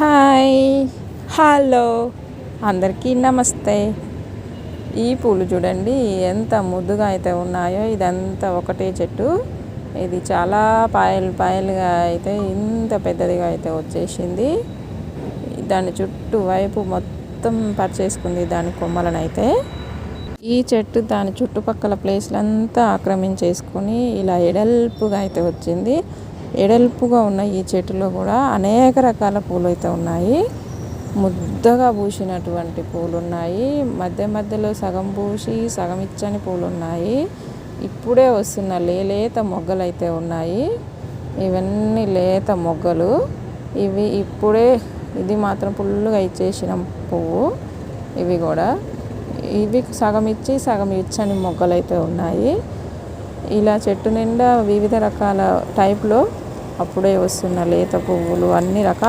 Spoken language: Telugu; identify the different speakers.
Speaker 1: హాయ్. హలో. అందరికీ నమస్తే. ఈ పూలు చూడండి ఎంత ముద్దుగా అయితే ఉన్నాయో ఇదంతా ఒకటే చెట్టు. ఇది చాలా పాయలు పాయలుగా అయితే ఇంత పెద్దదిగా అయితే వచ్చేసింది. దాని చుట్టూ వైపు మొత్తం పరిచేసుకుంది దాని కొమ్మలనైతే. ఈ చెట్టు దాని చుట్టుపక్కల ప్లేస్లంతా ఆక్రమించేసుకుని ఇలా ఎడల్పుగా అయితే వచ్చింది. ఎడల్పుగా ఉన్న ఈ చెట్టులో కూడా అనేక రకాల పూలు అయితే ఉన్నాయి. ముద్దగా పూసినటువంటి పూలు ఉన్నాయి మధ్య మధ్యలో సగం పూసి సగం ఇచ్చని పూలు ఉన్నాయి ఇప్పుడే వస్తున్న లేలేత మొగ్గలు అయితే ఉన్నాయి. ఇవన్నీ లేత మొగ్గలు. ఇవి ఇప్పుడే ఇది మాత్రం ఫుల్గా ఇచ్చేసిన పువ్వు. ఇవి కూడా. ఇవి సగం ఇచ్చి సగం ఇచ్చని మొగ్గలు అయితే ఉన్నాయి. ఇలా చెట్టు నిండా వివిధ రకాల టైప్లో అప్పుడే వస్తున్న లేత పువ్వులు అన్ని రకాల